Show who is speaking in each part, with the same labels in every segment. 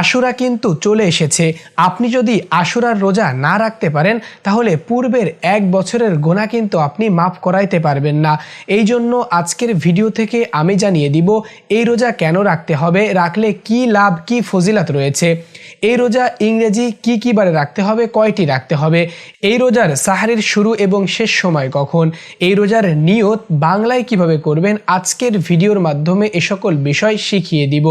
Speaker 1: আশুরা কিন্তু চলে এসেছে। আপনি যদি আশুরার রোজা না রাখতে পারেন, তাহলে পূর্বের এক বছরের গোনা কিন্তু আপনি মাফ করাইতে পারবেন না। এই জন্য আজকের ভিডিও থেকে আমি জানিয়ে দিব, এই রোজা কেন রাখতে হবে, রাখলে কি লাভ, কি ফজিলাত রয়েছে? এই রোজা ইংরেজি কি কি বারে রাখতে হবে, কয়টি রাখতে হবে? এই রোজার সাহারির শুরু এবং শেষ সময় কখন? এই রোজার নিয়ত বাংলায় কীভাবে করবেন? আজকের ভিডিওর মাধ্যমে এ সকল বিষয় শিখিয়ে দিব।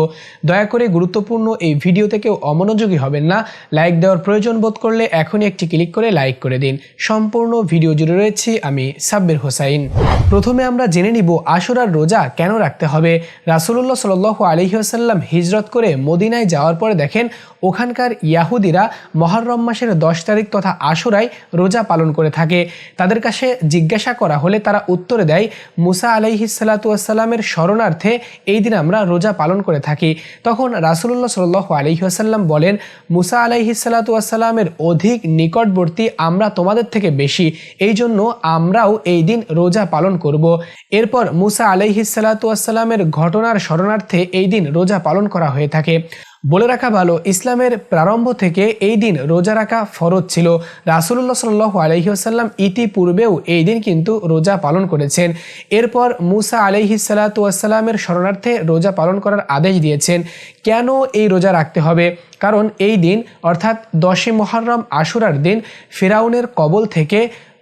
Speaker 1: দয়া করে গুরুত্বপূর্ণ এই ভিডিও থেকে অমনোযোগী হবেন না। লাইক দেওয়ার প্রয়োজন বোধ করলে এখনই একটি ক্লিক করে লাইক করে দিন। সম্পূর্ণ ভিডিও জুড়ে রয়েছি আমি সাব্বির হোসাইন। প্রথমে আমরা জেনে নিব আশুরার রোজা কেন রাখতে হবে। রাসুল্লাহ সাল আলহিহাসাল্লাম হিজরত করে মদিনায় যাওয়ার পরে দেখেন, ওখানকার ইয়াহুদিরা মহরম মাসের দশ তারিখ তথা আশুরায় রোজা পালন করে থাকে। তাদের কাছে জিজ্ঞাসা করা হলে তারা উত্তরে দেয়, মুসা আলাইহিসাল্লাতুয়াসাল্লামের স্মরণার্থে এই দিন আমরা রোজা পালন করে থাকি। তখন রাসুল্লাহ সাল আলহিহাসাল্লাম বলেন, মুসা আলাইহিসাল্লাতুয়াসাল্লামের অধিক নিকটবর্তী আমরা তোমাদের থেকে বেশি। এই জন্য আমরাও এই দিন রোজা পালন করব। এরপর মুসা আলাইহিসাল্লাতুয়াসাল্লামের ঘটনার স্মরণার্থে এই দিন রোজা পালন করা হয়ে থাকে। বলে রাখা ভালো, ইসলামের প্রারম্ভ থেকে এই দিন রোজা রাখা ফরজ ছিল। রাসুল্লাহ সাল্লাহ আলহিহাসাল্লাম ইতিপূর্বেও এই দিন কিন্তু রোজা পালন করেছেন। এরপর মুসা আলহি সাল্লাতুয়াসাল্লামের শরণার্থে রোজা পালন করার আদেশ দিয়েছেন। কেন এই রোজা রাখতে হবে? কারণ এই দিন, অর্থাৎ দশই মহরম আশুরার দিন, ফেরাউনের কবল থেকে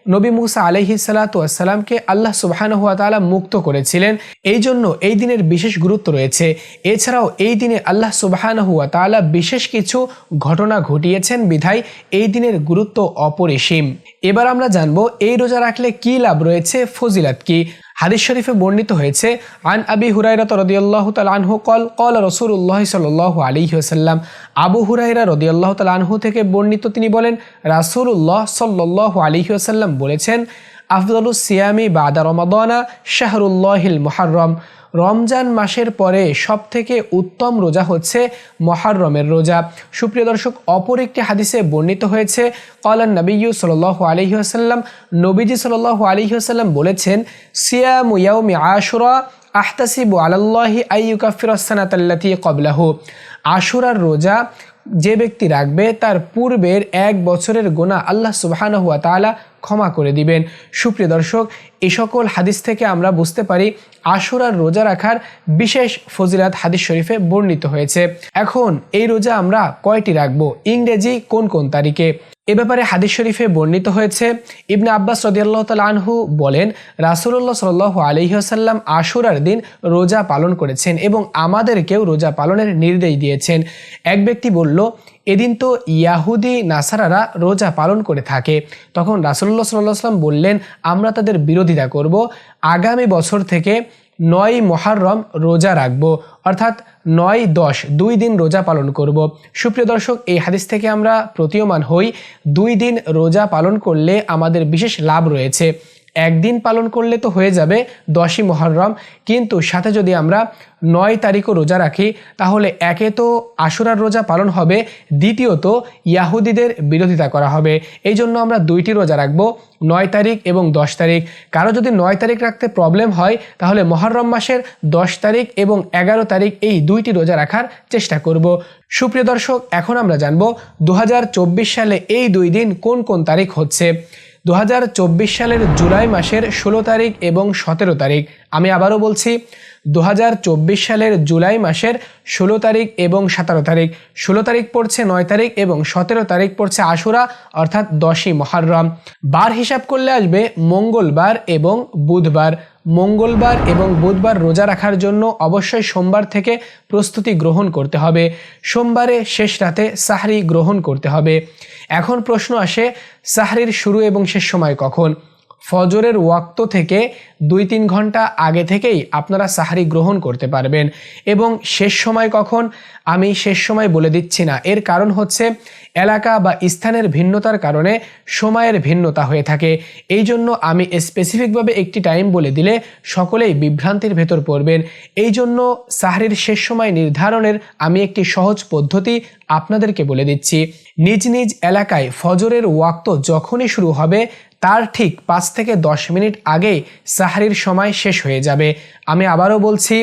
Speaker 1: নবী মুসা আলহি সালাতামকে আল্লাহ সুবাহানহুয়া তালা মুক্ত করেছিলেন। এই জন্য এই দিনের বিশেষ গুরুত্ব রয়েছে। এছাড়াও এই দিনে আল্লাহ সুবাহানহুয়া তালা বিশেষ কিছু ঘটনা ঘটিয়েছেন বিধায় এই দিনের গুরুত্ব অপরিসীম। এবার আমরা জানব, এই রোজা রাখলে কি লাভ রয়েছে, ফজিলাত কি? হাদিস শরীফে বর্ণিত হয়েছে, আন আবি হুরাইরা তরদিয়াল্লাহ তালানহু কল কল রসুল্লাহ সাল আলী ওসাল্লাম আবু হুরাইরা রদিয়াল্লাহ তালানহু থেকে বর্ণিত তিনি বলেন রাসুল্লাহ সাল্লাহ আলী ওসাল্লাম বলেছেন, আফদলুস সিয়ামি বাদা রমাদানা শাহরুল্লাহিল মোহারম রমজান মাসের পরে সব থেকে উত্তম রোজা হচ্ছে মহারমের রোজা। সুপ্রিয় দর্শক, অপর একটি হাদিসে বর্ণিত হয়েছে কলান নবীউ সাল আলহি আসাল্লাম নবীজি সাল আলহি আসাল্লাম বলেছেন, সিয়াম ইয়াউমি আশুরা আহতাসিবু আলাল্লাহি আইয়ুকাফিরাসানাতাল্লাতি কবলাহু আশুরার রোজা যে ব্যক্তি রাখবে, তার পূর্বের এক বছরের গোনা আল্লাহ সুবাহানহুয়া তালা ক্ষমা করে দিবেন। সুপ্রিয় দর্শক এই সকল হাদিস থেকে আমরা বুঝতে পারি আশুরার রোজা রাখার বিশেষ ফজিলাত হাদিস শরীফে বর্ণিত হয়েছে। এখন এই রোজা আমরা কয়টি রাখব? ইংরেজি কোন কোন তারিখে? এ ব্যাপারে হাদিস শরীফে বর্ণিত হয়েছে, ইবনে আব্বাস রদিয়াল্লাহ তাল আনহু বলেন রাসুল্লাহ সাল আলহিহাসাল্লাম আশুরার দিন রোজা পালন করেছেন এবং আমাদেরকেও রোজা পালনের নির্দেশ দিয়েছেন। এক ব্যক্তি বলল, এদিন তো ইয়াহুদি নাসারারা রোজা পালন করে থাকে। তখন রাসুল্লাহ সাল্লাহ সাল্লাম বললেন, আমরা তাদের বিরোধিতা করব। আগামী বছর থেকে নয় মহারম রোজা রাখব। অর্থাৎ নয় দশ, দুই দিন রোজা পালন করব। সুপ্রিয় দর্শক, এই হাদিস থেকে আমরা প্রতীয়মান হই, দুই দিন রোজা পালন করলে আমাদের বিশেষ লাভ রয়েছে। একদিন পালন করলে তো হয়ে যাবে দশই মহরম। কিন্তু সাথে যদি আমরা নয় তারিখও রোজা রাখি, তাহলে একে তো আশুরার রোজা পালন হবে, দ্বিতীয়ত ইয়াহুদিদের বিরোধিতা করা হবে। এই জন্য আমরা দুইটি রোজা রাখব, নয় তারিখ এবং দশ তারিখ। কারও যদি নয় তারিখ রাখতে প্রবলেম হয়, তাহলে মহরম মাসের দশ তারিখ এবং এগারো তারিখ এই দুইটি রোজা রাখার চেষ্টা করব। সুপ্রিয় দর্শক, এখন আমরা জানব দু সালে এই দুই দিন কোন কোন তারিখ হচ্ছে। দু হাজার চব্বিশ সালের জুলাই মাসের ষোলো তারিখ এবং সতেরো তারিখ। আমি আবারও বলছি দু হাজার চব্বিশ সালের জুলাই মাসের ষোলো তারিখ এবং সতেরো তারিখ। ষোলো তারিখ পড়ছে নয় তারিখ এবং সতেরো তারিখ পড়ছে আশুরা, অর্থাৎ দশই মহারম। বার হিসাব করলে আসবে মঙ্গলবার এবং বুধবার। মঙ্গলবার এবং বুধবার রোজা রাখার জন্য অবশ্যই সোমবার থেকে প্রস্তুতি গ্রহণ করতে হবে। সোমবারে শেষ রাতে সাহরি গ্রহণ করতে হবে। এখন প্রশ্ন আসে, সাহরির শুরু এবং শেষ সময় কখন? ফজরের ওয়াক্ত থেকে দুই তিন ঘণ্টা আগে থেকেই আপনারা সাহারি গ্রহণ করতে পারবেন। এবং শেষ সময় কখন? আমি শেষ সময় বলে দিচ্ছি না। এর কারণ হচ্ছে এলাকা বা স্থানের ভিন্নতার কারণে সময়ের ভিন্নতা হয়ে থাকে। এই জন্য আমি স্পেসিফিকভাবে একটি টাইম বলে দিলে সকলেই বিভ্রান্তির ভেতর পড়বেন। এই জন্য সাহারির শেষ সময় নির্ধারণের আমি একটি সহজ পদ্ধতি আপনাদেরকে বলে দিচ্ছি। নিজ নিজ এলাকায় ফজরের ওয়াক্ত যখনই শুরু হবে তার ঠিক পাঁচ থেকে দশ মিনিট আগেই সাহারির সময় শেষ হয়ে যাবে। আমি আবারও বলছি,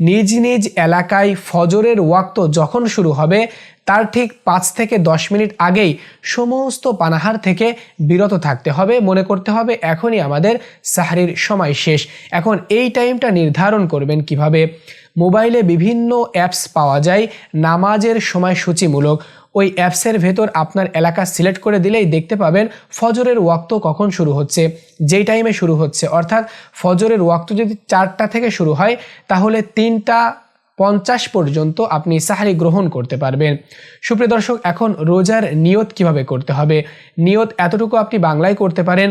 Speaker 1: নিজ নিজ এলাকায় ফজরের ওয়াক্ত যখন শুরু হবে, তার ঠিক পাঁচ থেকে দশ মিনিট আগেই সমস্ত পানাহার থেকে বিরত থাকতে হবে, মনে করতে হবে এখনই আমাদের সাহারির সময় শেষ। এখন এই টাইমটা নির্ধারণ করবেন কীভাবে? মোবাইলে বিভিন্ন অ্যাপস পাওয়া যায়, নামাজের সময়সূচিমূলক। ওই অ্যাপসের ভেতর আপনার এলাকা সিলেক্ট করে দিলেই দেখতে পাবেন ফজরের ওয়াক্ত কখন শুরু হচ্ছে, যেই টাইমে শুরু হচ্ছে। অর্থাৎ ফজরের ওয়াক্ত যদি চারটা থেকে শুরু হয়, তাহলে তিনটা পঞ্চাশ পর্যন্ত আপনি সাহারি গ্রহণ করতে পারবেন। সুপ্রিয় দর্শক, এখন রোজার নিয়ত কীভাবে করতে হবে? নিয়ত এতটুকু আপনি বাংলায় করতে পারেন,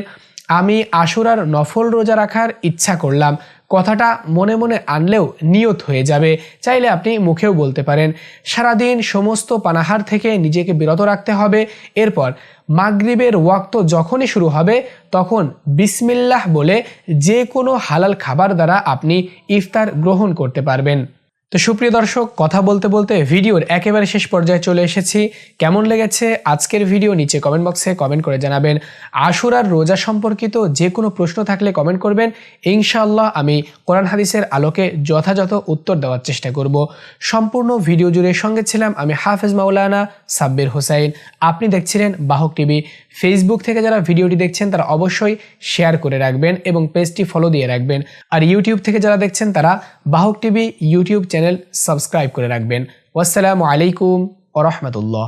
Speaker 1: আমি আশুরার নফল রোজা রাখার ইচ্ছা করলাম। কথাটা মনে মনে আনলেও নিয়ত হয়ে যাবে। চাইলে আপনি মুখেও বলতে পারেন, সারাদিন সমস্ত পানাহার থেকে নিজেকে বিরত রাখতে হবে। এরপর, মাগরিবের ওয়াক্ত যখনই শুরু হবে, তখন বিসমিল্লাহ বলে যে কোনো হালাল খাবার দ্বারা আপনি ইফতার গ্রহণ করতে পারবেন। তো সুপ্রিয় দর্শক, কথা বলতে বলতে ভিডিওর একেবারে শেষ পর্যায়ে চলে এসেছি। কেমন লেগেছে আজকের ভিডিও নিচে কমেন্ট বক্সে কমেন্ট করে জানাবেন। আশুরার রোজা সম্পর্কিত যে কোনো প্রশ্ন থাকলে কমেন্ট করবেন। ইনশাআল্লাহ আমি কোরআন হাদিসের আলোকে যথাযথ উত্তর দেওয়ার চেষ্টা করব। সম্পূর্ণ ভিডিও জুড়ে সঙ্গে ছিলাম আমি হাফেজ মাওলানা সাব্বির হোসাইন। আপনি দেখছিলেন বাহক টিভি ফেসবুক থেকে যারা ভিডিওটি দেখছেন, তারা অবশ্যই শেয়ার করে রাখবেন এবং পেজটি ফলো দিয়ে রাখবেন। আর ইউটিউব থেকে যারা দেখছেন, তারা বাহক টিভি ইউটিউব চ্যানেল সাবস্ক্রাইব করে রাখবেন। ওয়াসসালামু আলাইকুম ও রহমতুল্লাহ